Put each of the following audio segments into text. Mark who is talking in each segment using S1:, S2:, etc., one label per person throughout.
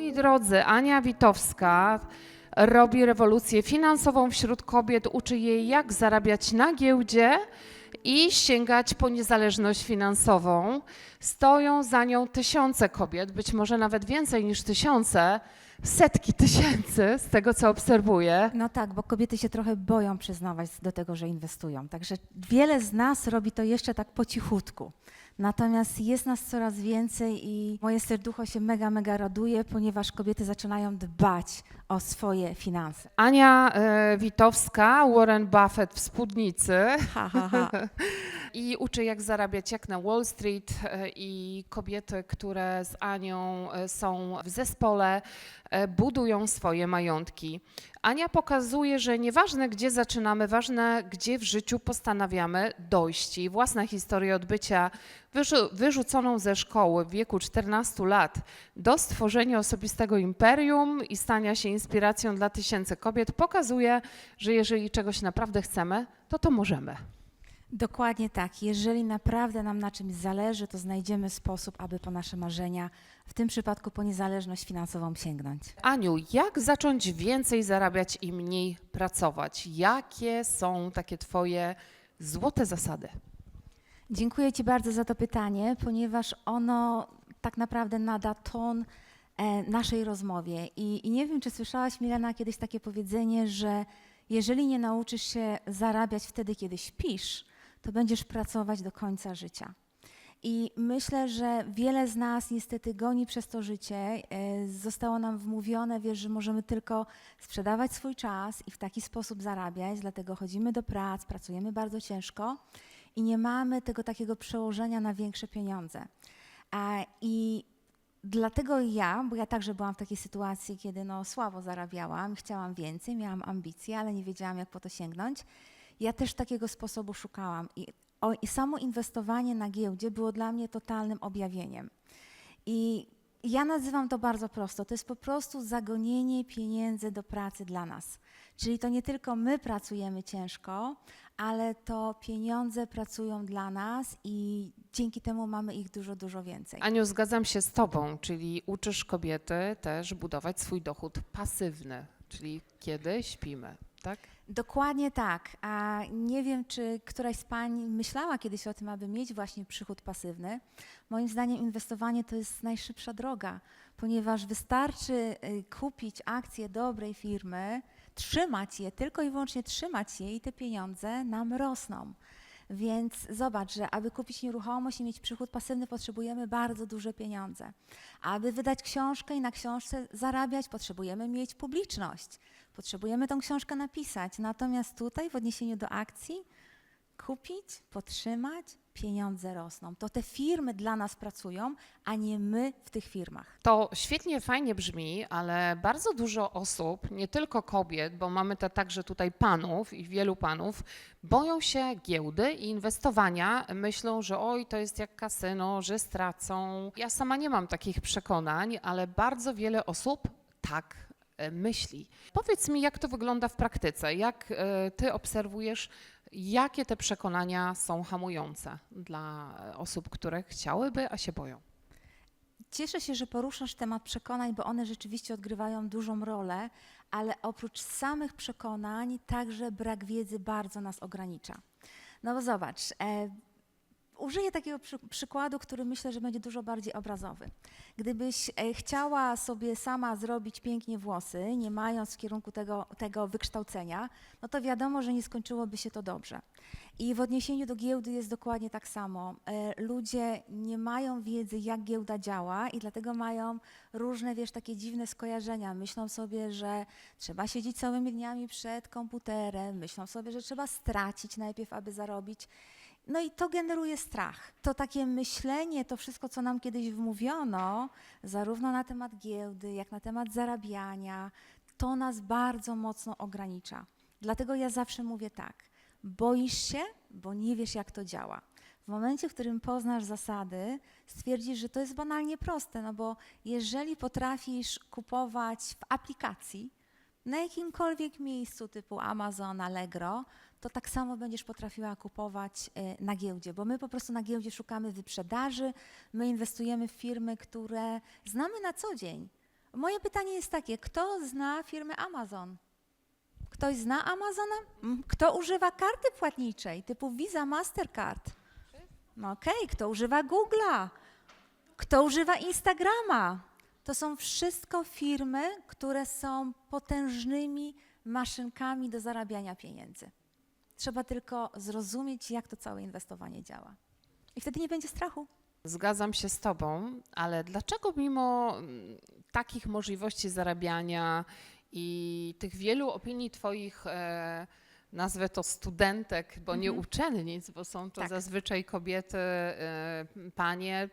S1: Moi drodzy, Ania Witowska robi rewolucję finansową wśród kobiet, uczy je jak zarabiać na giełdzie i sięgać po niezależność finansową. Stoją za nią tysiące kobiet, być może nawet więcej niż tysiące, setki tysięcy z tego co obserwuję.
S2: No tak, bo kobiety się trochę boją przyznawać do tego, że inwestują. Także wiele z nas robi to jeszcze tak po cichutku. Natomiast jest nas coraz więcej i moje serducho się mega, mega raduje, ponieważ kobiety zaczynają dbać o swoje finanse.
S1: Ania e, Witowska, Warren Buffett w spódnicy.
S2: Ha, ha, ha.
S1: I uczy, jak zarabiać, jak na Wall Street. e, I kobiety, które z Anią e, są w zespole, e, budują swoje majątki. Ania pokazuje, że nieważne, gdzie zaczynamy, ważne, gdzie w życiu postanawiamy dojść. I własna historia odbycia wyrzuconą ze szkoły w wieku 14 lat do stworzenia osobistego imperium i stania się inspiracją dla tysięcy kobiet pokazuje, że jeżeli czegoś naprawdę chcemy, to to możemy.
S2: Dokładnie tak. Jeżeli naprawdę nam na czymś zależy, to znajdziemy sposób, aby po nasze marzenia, w tym przypadku po niezależność finansową sięgnąć.
S1: Aniu, jak zacząć więcej zarabiać i mniej pracować? Jakie są takie Twoje złote zasady?
S2: Dziękuję Ci bardzo za to pytanie, ponieważ ono tak naprawdę nada ton e, naszej rozmowie. I, I nie wiem, czy słyszałaś, Milena, kiedyś takie powiedzenie, że jeżeli nie nauczysz się zarabiać wtedy, kiedy śpisz, to będziesz pracować do końca życia. I myślę, że wiele z nas niestety goni przez to życie. E, Zostało nam wmówione, wiesz, że możemy tylko sprzedawać swój czas i w taki sposób zarabiać, dlatego chodzimy do prac, pracujemy bardzo ciężko i nie mamy tego takiego przełożenia na większe pieniądze. I dlatego ja, bo ja także byłam w takiej sytuacji, kiedy no, słabo zarabiałam, chciałam więcej, miałam ambicje, ale nie wiedziałam, jak po to sięgnąć. Ja też takiego sposobu szukałam. I, o, i samo inwestowanie na giełdzie było dla mnie totalnym objawieniem. I ja nazywam to bardzo prosto. To jest po prostu zagonienie pieniędzy do pracy dla nas. Czyli to nie tylko my pracujemy ciężko, ale to pieniądze pracują dla nas i dzięki temu mamy ich dużo, dużo więcej.
S1: Aniu, zgadzam się z Tobą, czyli uczysz kobiety też budować swój dochód pasywny, czyli kiedy śpimy, tak?
S2: Dokładnie tak. A nie wiem, czy któraś z pań myślała kiedyś o tym, aby mieć właśnie przychód pasywny. Moim zdaniem inwestowanie to jest najszybsza droga, ponieważ wystarczy y, kupić akcje dobrej firmy, trzymać je, tylko i wyłącznie trzymać je i te pieniądze nam rosną. Więc zobacz, że aby kupić nieruchomość i mieć przychód pasywny, potrzebujemy bardzo duże pieniądze. Aby wydać książkę i na książce zarabiać, potrzebujemy mieć publiczność. Potrzebujemy tą książkę napisać. Natomiast tutaj w odniesieniu do akcji kupić, potrzymać, pieniądze rosną. To te firmy dla nas pracują, a nie my w tych firmach.
S1: To świetnie, fajnie brzmi, ale bardzo dużo osób, nie tylko kobiet, bo mamy to także tutaj panów i wielu panów, boją się giełdy i inwestowania. Myślą, że oj, to jest jak kasyno, że stracą. Ja sama nie mam takich przekonań, ale bardzo wiele osób tak myśli. Powiedz mi, jak to wygląda w praktyce? Jak e, ty obserwujesz, jakie te przekonania są hamujące dla e, osób, które chciałyby, a się boją?
S2: Cieszę się, że poruszasz temat przekonań, bo one rzeczywiście odgrywają dużą rolę, ale oprócz samych przekonań, także brak wiedzy bardzo nas ogranicza. No bo zobacz, e, użyję takiego przy, przykładu, który myślę, że będzie dużo bardziej obrazowy. Gdybyś e, chciała sobie sama zrobić pięknie włosy, nie mając w kierunku tego, tego wykształcenia, no to wiadomo, że nie skończyłoby się to dobrze. I w odniesieniu do giełdy jest dokładnie tak samo. E, Ludzie nie mają wiedzy, jak giełda działa i dlatego mają różne, wiesz, takie dziwne skojarzenia. Myślą sobie, że trzeba siedzieć całymi dniami przed komputerem, myślą sobie, że trzeba stracić najpierw, aby zarobić. No i to generuje strach. To takie myślenie, to wszystko, co nam kiedyś wmówiono, zarówno na temat giełdy, jak na temat zarabiania, to nas bardzo mocno ogranicza. Dlatego ja zawsze mówię tak: boisz się, bo nie wiesz, jak to działa. W momencie, w którym poznasz zasady, stwierdzisz, że to jest banalnie proste, no bo jeżeli potrafisz kupować w aplikacji, na jakimkolwiek miejscu typu Amazon, Allegro, to tak samo będziesz potrafiła kupować e, na giełdzie, bo my po prostu na giełdzie szukamy wyprzedaży, my inwestujemy w firmy, które znamy na co dzień. Moje pytanie jest takie, kto zna firmę Amazon? Ktoś zna Amazona? Mm, Kto używa karty płatniczej typu Visa, Mastercard? No okej, kto używa Google'a? Kto używa Instagrama? To są wszystko firmy, które są potężnymi maszynkami do zarabiania pieniędzy. Trzeba tylko zrozumieć, jak to całe inwestowanie działa. I wtedy nie będzie strachu.
S1: Zgadzam się z Tobą, ale dlaczego mimo mm, takich możliwości zarabiania i tych wielu opinii Twoich, e, nazwę to studentek, bo nie
S2: Mhm.
S1: uczennic, bo są to
S2: Tak.
S1: zazwyczaj kobiety, e, panie,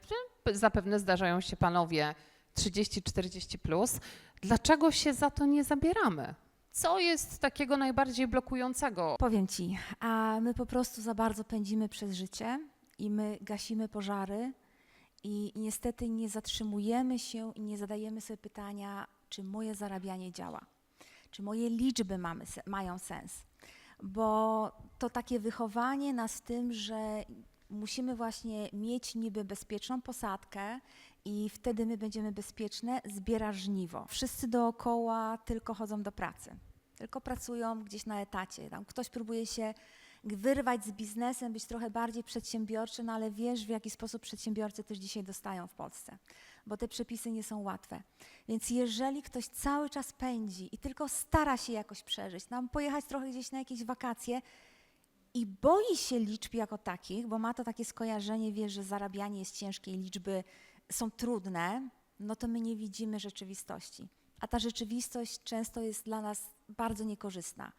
S1: zapewne zdarzają się panowie 30-40 plus, dlaczego się za to nie zabieramy? Co jest takiego najbardziej blokującego?
S2: Powiem ci, a my po prostu za bardzo pędzimy przez życie i my gasimy pożary i niestety nie zatrzymujemy się i nie zadajemy sobie pytania, czy moje zarabianie działa, czy moje liczby mamy, mają sens. Bo to takie wychowanie nas w tym, że musimy właśnie mieć niby bezpieczną posadkę i wtedy my będziemy bezpieczne, zbiera żniwo. Wszyscy dookoła tylko chodzą do pracy tylko pracują gdzieś na etacie. Tam ktoś próbuje się wyrwać z biznesem, być trochę bardziej przedsiębiorczy, no ale wiesz, w jaki sposób przedsiębiorcy też dzisiaj dostają w Polsce, bo te przepisy nie są łatwe. Więc jeżeli ktoś cały czas pędzi i tylko stara się jakoś przeżyć, tam pojechać trochę gdzieś na jakieś wakacje i boi się liczb jako takich, bo ma to takie skojarzenie, wie, że zarabianie jest ciężkie i liczby są trudne, no to my nie widzimy rzeczywistości. A ta rzeczywistość często jest dla nas bardzo niekorzystna,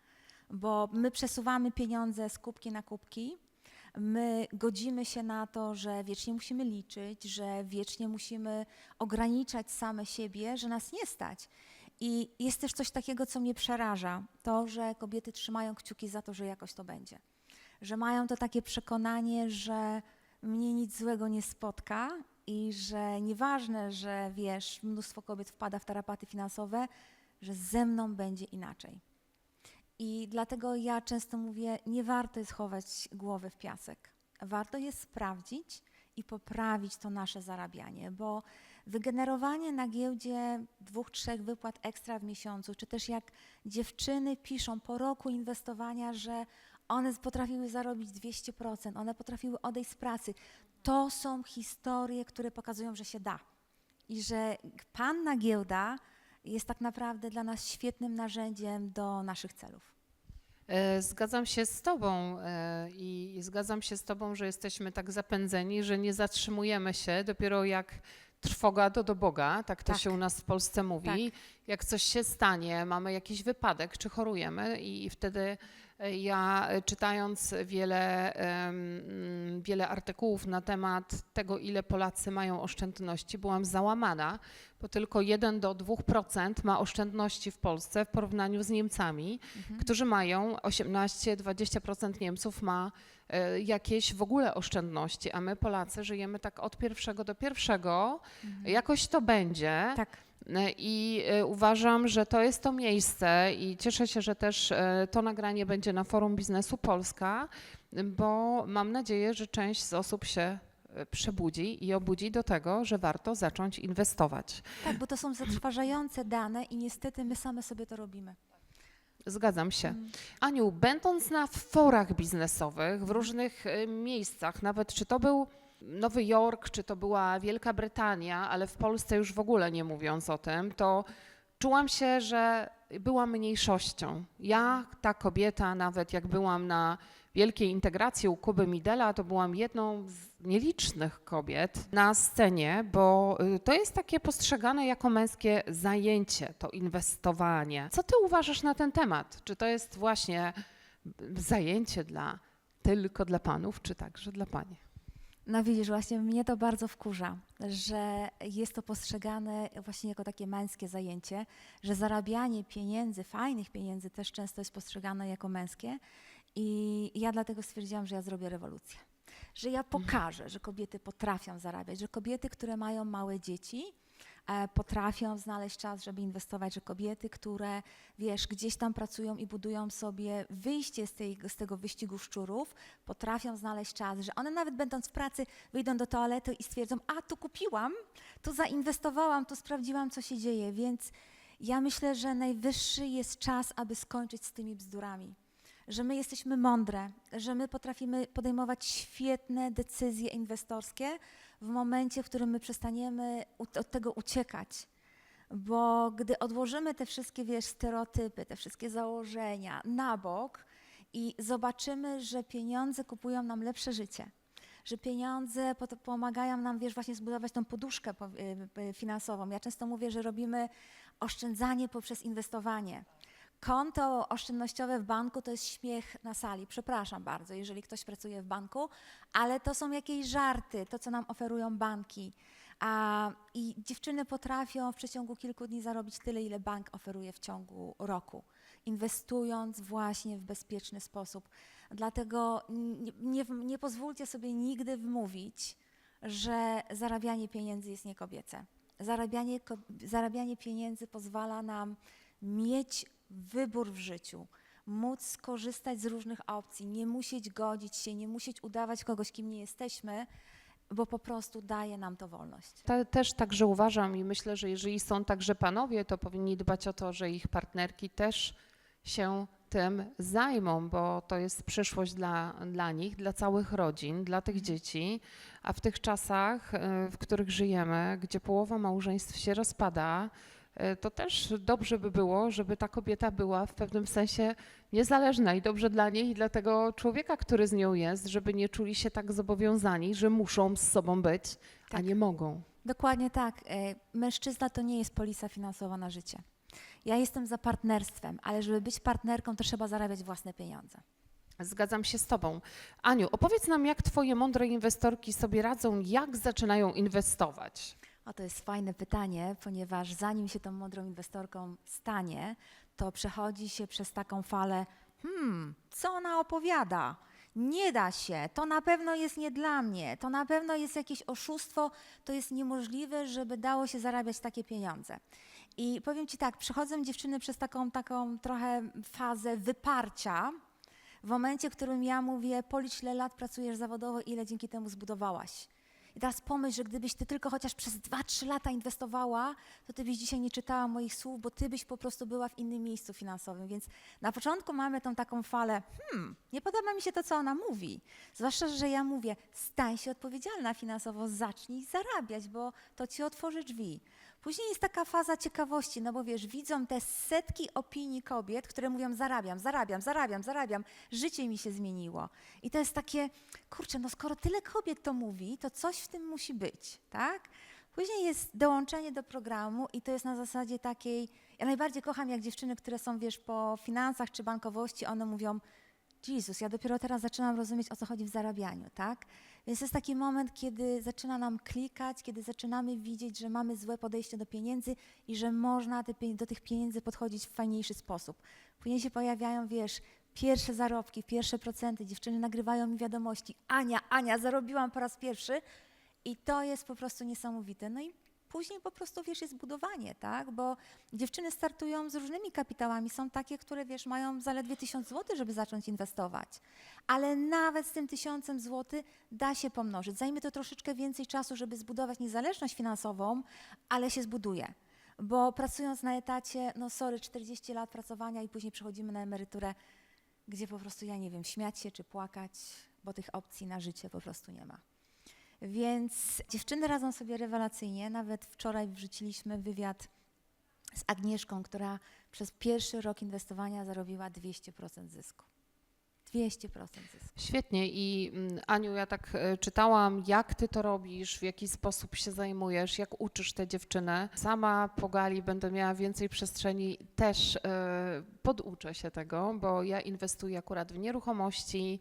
S2: bo my przesuwamy pieniądze z kubki na kubki, my godzimy się na to, że wiecznie musimy liczyć, że wiecznie musimy ograniczać same siebie, że nas nie stać. I jest też coś takiego, co mnie przeraża, to, że kobiety trzymają kciuki za to, że jakoś to będzie. Że mają to takie przekonanie, że mnie nic złego nie spotka i że nieważne, że wiesz, mnóstwo kobiet wpada w tarapaty finansowe, że ze mną będzie inaczej. I dlatego ja często mówię, nie warto jest chować głowy w piasek. Warto jest sprawdzić i poprawić to nasze zarabianie, bo wygenerowanie na giełdzie dwóch, trzech wypłat ekstra w miesiącu, czy też jak dziewczyny piszą po roku inwestowania, że one potrafiły zarobić 200%, one potrafiły odejść z pracy, to są historie, które pokazują, że się da. I że panna giełda jest tak naprawdę dla nas świetnym narzędziem do naszych celów.
S1: E, Zgadzam się z Tobą e, i zgadzam się z Tobą, że jesteśmy tak zapędzeni, że nie zatrzymujemy się dopiero jak trwoga do do Boga, tak to
S2: Tak.
S1: się u nas w Polsce mówi. Jak coś się stanie, mamy jakiś wypadek czy chorujemy i, wtedy e, ja e, czytając wiele, mm, wiele artykułów na temat tego, ile Polacy mają oszczędności, byłam załamana, bo tylko 1 do 2% ma oszczędności w Polsce w porównaniu z Niemcami którzy mają 18-20% Niemców ma jakieś w ogóle oszczędności, a my Polacy żyjemy tak od pierwszego do pierwszego. Jakoś to będzie.
S2: Tak.
S1: E, I e, uważam, że to jest to miejsce i cieszę się, że też e, to nagranie będzie na forum biznesu Polska, bo mam nadzieję, że część z osób się e, przebudzi i obudzi do tego, że warto zacząć inwestować.
S2: Tak, bo to są zatrważające dane i niestety my same sobie to robimy.
S1: Zgadzam się. Aniu, będąc na forach biznesowych w różnych e, miejscach, nawet czy to był Nowy Jork, czy to była Wielka Brytania, ale w Polsce już w ogóle nie mówiąc o tym, to czułam się, że byłam mniejszością. Ja, ta kobieta, nawet jak byłam na wielkiej integracji u Kuby Midela, to byłam jedną z nielicznych kobiet na scenie, bo y, to jest takie postrzegane jako męskie zajęcie, to inwestowanie. Co ty uważasz na ten temat? Czy to jest właśnie zajęcie dla tylko dla panów, czy także dla pani?
S2: No widzisz, właśnie mnie to bardzo wkurza, że jest to postrzegane właśnie jako takie męskie zajęcie, że zarabianie pieniędzy, fajnych pieniędzy też często jest postrzegane jako męskie i ja dlatego stwierdziłam, że ja zrobię rewolucję. Że ja pokażę, że kobiety potrafią zarabiać, że kobiety, które mają małe dzieci, e, potrafią znaleźć czas, żeby inwestować, że kobiety, które wiesz, gdzieś tam pracują i budują sobie wyjście z, tej, z tego wyścigu szczurów, potrafią znaleźć czas, że one nawet będąc w pracy wyjdą do toalety i stwierdzą, a tu kupiłam, tu zainwestowałam, tu sprawdziłam, co się dzieje, więc ja myślę, że najwyższy jest czas, aby skończyć z tymi bzdurami. Że my jesteśmy mądre, że my potrafimy podejmować świetne decyzje inwestorskie w momencie, w którym my przestaniemy od tego uciekać. Bo gdy odłożymy te wszystkie, wiesz, stereotypy, te wszystkie założenia na bok i zobaczymy, że pieniądze kupują nam lepsze życie, że pieniądze pomagają nam, wiesz, właśnie zbudować tą poduszkę po- y, y, finansową. Ja często mówię, że robimy oszczędzanie poprzez inwestowanie. Konto oszczędnościowe w banku to jest śmiech na sali. Przepraszam bardzo, jeżeli ktoś pracuje w banku, ale to są jakieś żarty, to co nam oferują banki. A, I dziewczyny potrafią w przeciągu kilku dni zarobić tyle, ile bank oferuje w ciągu roku, inwestując właśnie w bezpieczny sposób. Dlatego nie, nie, pozwólcie sobie nigdy wmówić, że zarabianie pieniędzy jest niekobiece. Zarabianie, zarabianie pieniędzy pozwala nam mieć wybór w życiu, móc skorzystać z różnych opcji, nie musieć godzić się, nie musieć udawać kogoś, kim nie jesteśmy, bo po prostu daje nam to wolność.
S1: Ta, też także uważam i myślę, że jeżeli są także panowie, to powinni dbać o to, że ich partnerki też się tym zajmą, bo to jest przyszłość dla, dla nich, dla całych rodzin, dla tych dzieci. A w tych czasach, e, w których żyjemy, gdzie połowa małżeństw się rozpada, to też dobrze by było, żeby ta kobieta była w pewnym sensie niezależna i dobrze dla niej i dla tego człowieka, który z nią jest, żeby nie czuli się tak zobowiązani, że muszą z sobą być, a
S2: Tak.
S1: nie mogą.
S2: Dokładnie tak. E, Mężczyzna to nie jest polisa finansowa na życie. Ja jestem za partnerstwem, ale żeby być partnerką, to trzeba zarabiać własne pieniądze.
S1: Zgadzam się z Tobą. Aniu, opowiedz nam, jak Twoje mądre inwestorki sobie radzą, jak zaczynają inwestować.
S2: O, to jest fajne pytanie, ponieważ zanim się tą mądrą inwestorką stanie, to przechodzi się przez taką falę, hmm, co ona opowiada? Nie da się, to na pewno jest nie dla mnie, to na pewno jest jakieś oszustwo, to jest niemożliwe, żeby dało się zarabiać takie pieniądze. I powiem Ci tak, przechodzą dziewczyny przez taką, taką trochę fazę wyparcia, w momencie, w którym ja mówię, policz ile lat pracujesz zawodowo, ile dzięki temu zbudowałaś. I teraz pomyśl, że gdybyś ty tylko chociaż przez 2-3 lata inwestowała, to ty byś dzisiaj nie czytała moich słów, bo ty byś po prostu była w innym miejscu finansowym. Więc na początku mamy tą taką falę, hmm, nie podoba mi się to, co ona mówi. Zwłaszcza, że ja mówię, stań się odpowiedzialna finansowo, zacznij zarabiać, bo to ci otworzy drzwi. Później jest taka faza ciekawości, no bo wiesz, widzą te setki opinii kobiet, które mówią zarabiam, zarabiam, zarabiam, zarabiam, życie mi się zmieniło. I to jest takie, kurczę, no skoro tyle kobiet to mówi, to coś w tym musi być, tak? Później jest dołączenie do programu i to jest na zasadzie takiej, ja najbardziej kocham jak dziewczyny, które są, wiesz, po finansach czy bankowości, one mówią, Jezus, ja dopiero teraz zaczynam rozumieć, o co chodzi w zarabianiu, tak? Więc to jest taki moment, kiedy zaczyna nam klikać, kiedy zaczynamy widzieć, że mamy złe podejście do pieniędzy i że można te, do tych pieniędzy podchodzić w fajniejszy sposób. Później się pojawiają, wiesz, pierwsze zarobki, pierwsze procenty, dziewczyny nagrywają mi wiadomości, Ania, Ania, zarobiłam po raz pierwszy i to jest po prostu niesamowite. No i później po prostu, wiesz, jest budowanie, tak? Bo dziewczyny startują z różnymi kapitałami. Są takie, które, wiesz, mają zaledwie tysiąc złotych, żeby zacząć inwestować. Ale nawet z tym tysiącem złotych da się pomnożyć. Zajmie to troszeczkę więcej czasu, żeby zbudować niezależność finansową, ale się zbuduje. Bo pracując na etacie, no sorry, 40 lat pracowania i później przechodzimy na emeryturę, gdzie po prostu, ja nie wiem, śmiać się czy płakać, bo tych opcji na życie po prostu nie ma. Więc dziewczyny radzą sobie rewelacyjnie. Nawet wczoraj wrzuciliśmy wywiad z Agnieszką, która przez pierwszy rok inwestowania zarobiła 200% zysku. 200% zysku.
S1: Świetnie i mm, Aniu, ja tak e, czytałam, jak Ty to robisz, w jaki sposób się zajmujesz, jak uczysz te dziewczyny. Sama po gali będę miała więcej przestrzeni, też e, poduczę się tego, bo ja inwestuję akurat w nieruchomości,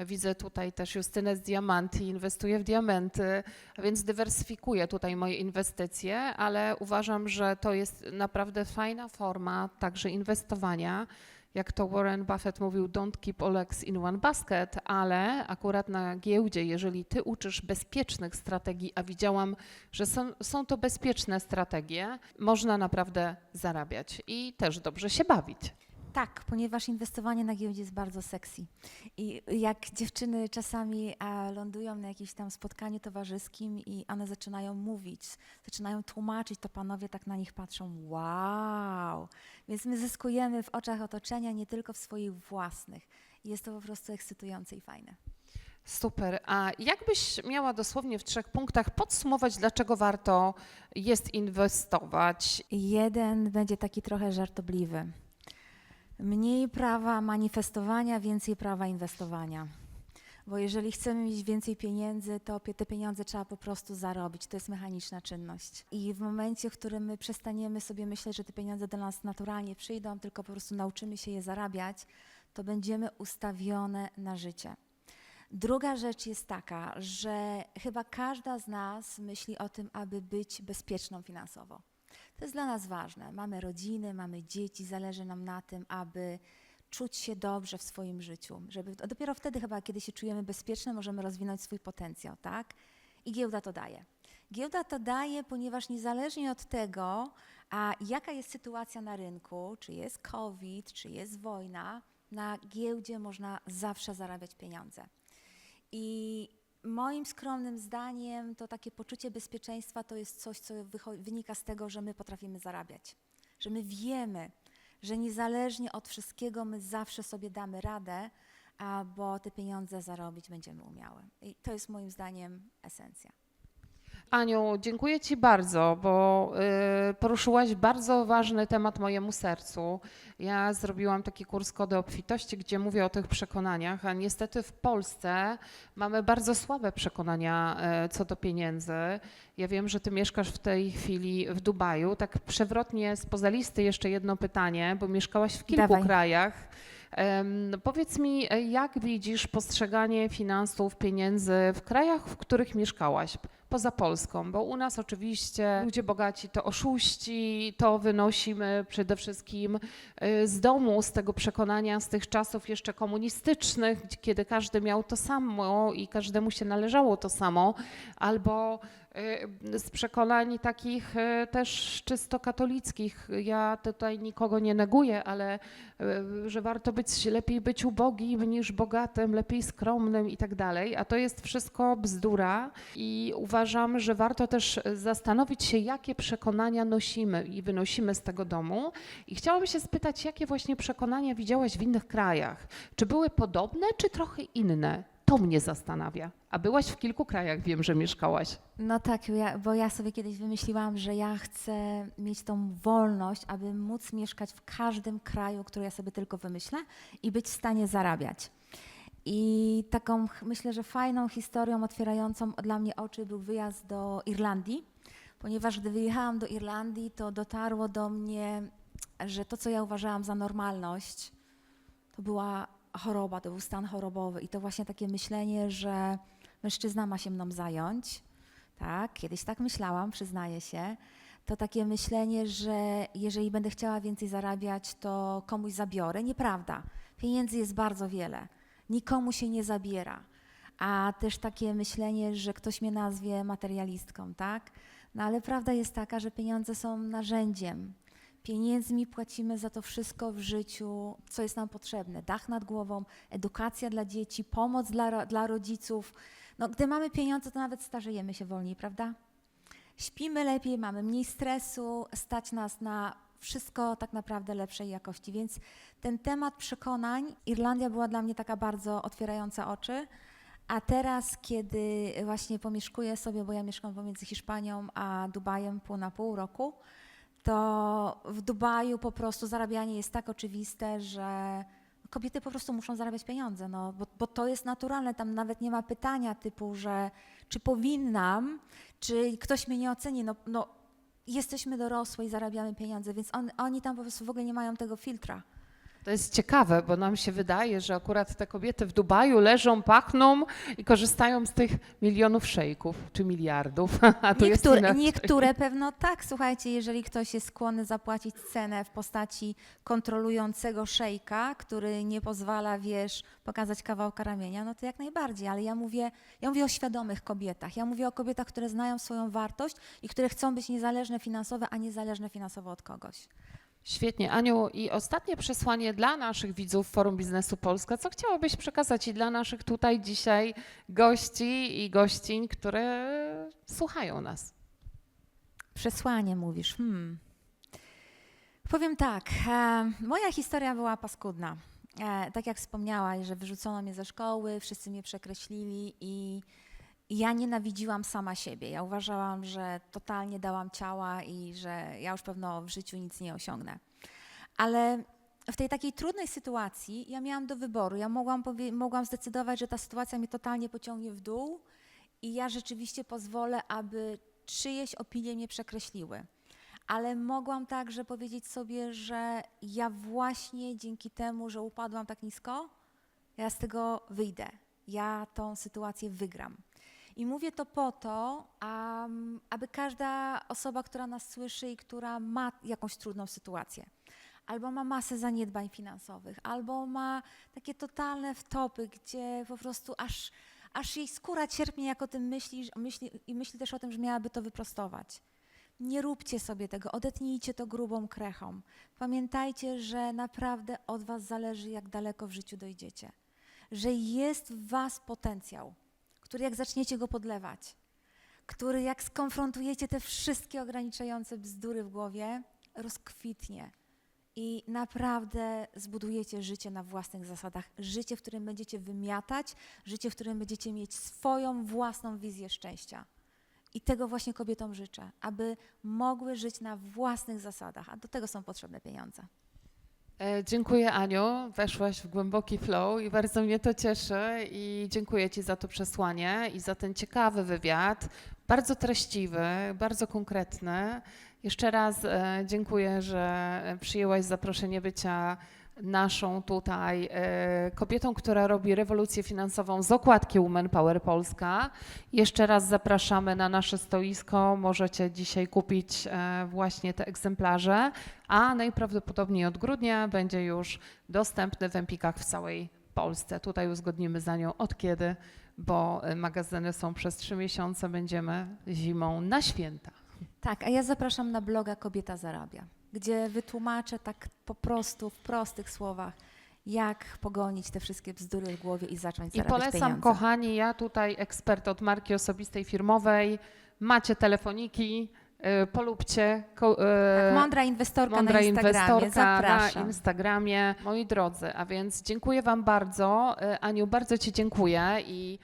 S1: Widzę tutaj też Justynę z Diamanti, inwestuję w diamenty, więc dywersyfikuję tutaj moje inwestycje, ale uważam, że to jest naprawdę fajna forma także inwestowania. jak to Warren Buffett mówił, don't keep all eggs in one basket, ale akurat na giełdzie, jeżeli ty uczysz bezpiecznych strategii, a widziałam, że są, są to bezpieczne strategie, można naprawdę zarabiać i też dobrze się bawić.
S2: Tak, ponieważ inwestowanie na giełdzie jest bardzo sexy. I jak dziewczyny czasami a, lądują na jakimś tam spotkaniu towarzyskim i one zaczynają mówić, zaczynają tłumaczyć, to panowie tak na nich patrzą, wow. Więc my zyskujemy w oczach otoczenia, nie tylko w swoich własnych. I jest to po prostu ekscytujące i fajne.
S1: Super. A jakbyś miała dosłownie w trzech punktach podsumować, dlaczego warto jest inwestować?
S2: Jeden będzie taki trochę żartobliwy. Mniej prawa manifestowania, więcej prawa inwestowania. Bo jeżeli chcemy mieć więcej pieniędzy, to te pieniądze trzeba po prostu zarobić. To jest mechaniczna czynność. I w momencie, w którym my przestaniemy sobie myśleć, że te pieniądze do nas naturalnie przyjdą, tylko po prostu nauczymy się je zarabiać, to będziemy ustawione na życie. Druga rzecz jest taka, że chyba każda z nas myśli o tym, aby być bezpieczną finansowo. To jest dla nas ważne. Mamy rodziny, mamy dzieci, zależy nam na tym, aby czuć się dobrze w swoim życiu. Żeby, dopiero wtedy chyba, kiedy się czujemy bezpieczne, możemy rozwinąć swój potencjał, tak? I giełda to daje. Giełda to daje, ponieważ niezależnie od tego, a jaka jest sytuacja na rynku, czy jest COVID, czy jest wojna, na giełdzie można zawsze zarabiać pieniądze. I moim skromnym zdaniem to takie poczucie bezpieczeństwa to jest coś, co wynika z tego, że my potrafimy zarabiać. Że my wiemy, że niezależnie od wszystkiego my zawsze sobie damy radę, bo te pieniądze zarobić będziemy umiały. I to jest moim zdaniem esencja.
S1: Aniu, dziękuję Ci bardzo, bo y, poruszyłaś bardzo ważny temat mojemu sercu. Ja zrobiłam taki kurs Kody Obfitości, gdzie mówię o tych przekonaniach, a niestety w Polsce mamy bardzo słabe przekonania y, co do pieniędzy. Ja wiem, że Ty mieszkasz w tej chwili w Dubaju. Tak przewrotnie spoza listy jeszcze jedno pytanie, bo mieszkałaś w kilku
S2: Dawaj.
S1: krajach. Powiedz mi, jak widzisz postrzeganie finansów, pieniędzy w krajach, w których mieszkałaś, poza Polską? Bo u nas oczywiście ludzie bogaci to oszuści, to wynosimy przede wszystkim e, z domu, z tego przekonania, z tych czasów jeszcze komunistycznych, kiedy każdy miał to samo i każdemu się należało to samo, albo z przekonań takich e, też czysto katolickich. Ja tutaj nikogo nie neguję, ale e, że warto być, lepiej być ubogim niż bogatym, lepiej skromnym i tak dalej, a to jest wszystko bzdura i uważam, że warto też zastanowić się, jakie przekonania nosimy i wynosimy z tego domu i chciałam się spytać, jakie właśnie przekonania widziałaś w innych krajach? Czy były podobne, czy trochę inne? To mnie zastanawia. A byłaś w kilku krajach, wiem, że mieszkałaś.
S2: No tak, bo ja sobie kiedyś wymyśliłam, że ja chcę mieć tą wolność, aby móc mieszkać w każdym kraju, który ja sobie tylko wymyślę i być w stanie zarabiać. I taką, myślę, że fajną historią otwierającą dla mnie oczy był wyjazd do Irlandii, ponieważ gdy wyjechałam do Irlandii, to dotarło do mnie, że to, co ja uważałam za normalność, to była choroba, to był stan chorobowy i to właśnie takie myślenie, że mężczyzna ma się mną zająć, tak, kiedyś tak myślałam, przyznaję się. To takie myślenie, że jeżeli będę chciała więcej zarabiać, to komuś zabiorę. Nieprawda. Pieniędzy jest bardzo wiele. Nikomu się nie zabiera. A też takie myślenie, że ktoś mnie nazwie materialistką, tak? No ale prawda jest taka, że pieniądze są narzędziem. Pieniędzmi płacimy za to wszystko w życiu, co jest nam potrzebne. Dach nad głową, edukacja dla dzieci, pomoc dla, dla rodziców. No, gdy mamy pieniądze, to nawet starzejemy się wolniej, prawda? Śpimy lepiej, mamy mniej stresu, stać nas na wszystko tak naprawdę lepszej jakości. Więc ten temat przekonań, Irlandia była dla mnie taka bardzo otwierająca oczy. A teraz, kiedy właśnie pomieszkuję sobie, bo ja mieszkam pomiędzy Hiszpanią a Dubajem pół na pół roku, to w Dubaju po prostu zarabianie jest tak oczywiste, że kobiety po prostu muszą zarabiać pieniądze, no, bo, bo to jest naturalne. Tam nawet nie ma pytania typu, że czy powinnam, czy ktoś mnie nie oceni. No, no, jesteśmy dorosłe i zarabiamy pieniądze, więc on, oni tam po prostu w ogóle nie mają tego filtra.
S1: To jest ciekawe, bo nam się wydaje, że akurat te kobiety w Dubaju leżą, pachną i korzystają z tych milionów szejków czy miliardów.
S2: Niektóre, niektóre pewno tak. Słuchajcie, jeżeli ktoś jest skłonny zapłacić cenę w postaci kontrolującego szejka, który nie pozwala, wiesz, pokazać kawałka ramienia, no to jak najbardziej. Ale ja mówię, ja mówię o świadomych kobietach. Ja mówię o kobietach, które znają swoją wartość i które chcą być niezależne finansowo, a niezależne finansowo od kogoś.
S1: Świetnie. Aniu, i ostatnie przesłanie dla naszych widzów Forum Biznesu Polska. Co chciałabyś przekazać i dla naszych tutaj dzisiaj gości i gościń, które słuchają nas?
S2: Przesłanie mówisz. Hmm. Powiem tak, e, moja historia była paskudna. E, tak jak wspomniałaś, że wyrzucono mnie ze szkoły, wszyscy mnie przekreślili i, i ja nienawidziłam sama siebie. Ja uważałam, że totalnie dałam ciała i że ja już pewno w życiu nic nie osiągnę. Ale w tej takiej trudnej sytuacji ja miałam do wyboru. Ja mogłam, mogłam zdecydować, że ta sytuacja mnie totalnie pociągnie w dół i ja rzeczywiście pozwolę, aby czyjeś opinie mnie przekreśliły. Ale mogłam także powiedzieć sobie, że ja właśnie dzięki temu, że upadłam tak nisko, ja z tego wyjdę. Ja tą sytuację wygram. I mówię to po to, aby każda osoba, która nas słyszy i która ma jakąś trudną sytuację, albo ma masę zaniedbań finansowych, albo ma takie totalne wtopy, gdzie po prostu aż, aż jej skóra cierpnie, jak o tym myśli, myśli i myśli też o tym, że miałaby to wyprostować. Nie róbcie sobie tego, odetnijcie to grubą krechą. Pamiętajcie, że naprawdę od Was zależy, jak daleko w życiu dojdziecie. Że jest w Was potencjał, który jak zaczniecie go podlewać, który jak skonfrontujecie te wszystkie ograniczające bzdury w głowie, rozkwitnie i naprawdę zbudujecie życie na własnych zasadach. Życie, w którym będziecie wymiatać, życie, w którym będziecie mieć swoją własną wizję szczęścia. I tego właśnie kobietom życzę, aby mogły żyć na własnych zasadach, a do tego są potrzebne pieniądze.
S1: E, Dziękuję Aniu, weszłaś w głęboki flow i bardzo mnie to cieszy i dziękuję Ci za to przesłanie i za ten ciekawy wywiad, bardzo treściwy, bardzo konkretny. Jeszcze raz e, dziękuję, że przyjęłaś zaproszenie bycia naszą tutaj e, kobietą, która robi rewolucję finansową z okładki Women Power Polska. Jeszcze raz zapraszamy na nasze stoisko. Możecie dzisiaj kupić e, właśnie te egzemplarze, a najprawdopodobniej od grudnia będzie już dostępny w Empikach w całej Polsce. Tutaj uzgodnimy za nią od kiedy, bo e, magazyny są przez trzy miesiące, będziemy zimą na święta.
S2: Tak, a ja zapraszam na bloga Kobieta Zarabia, gdzie wytłumaczę tak po prostu, w prostych słowach, jak pogonić te wszystkie bzdury w głowie i zacząć
S1: I
S2: zarabiać
S1: polecam,
S2: pieniądze.
S1: kochani, ja tutaj ekspert od marki osobistej firmowej, macie telefoniki, y, polubcie. ko- y,
S2: Tak, mądra inwestorka
S1: Mądra
S2: na Instagramie,
S1: inwestorka
S2: zapraszam.
S1: na Instagramie. Moi drodzy, a więc dziękuję Wam bardzo. Y, Aniu, bardzo Ci dziękuję i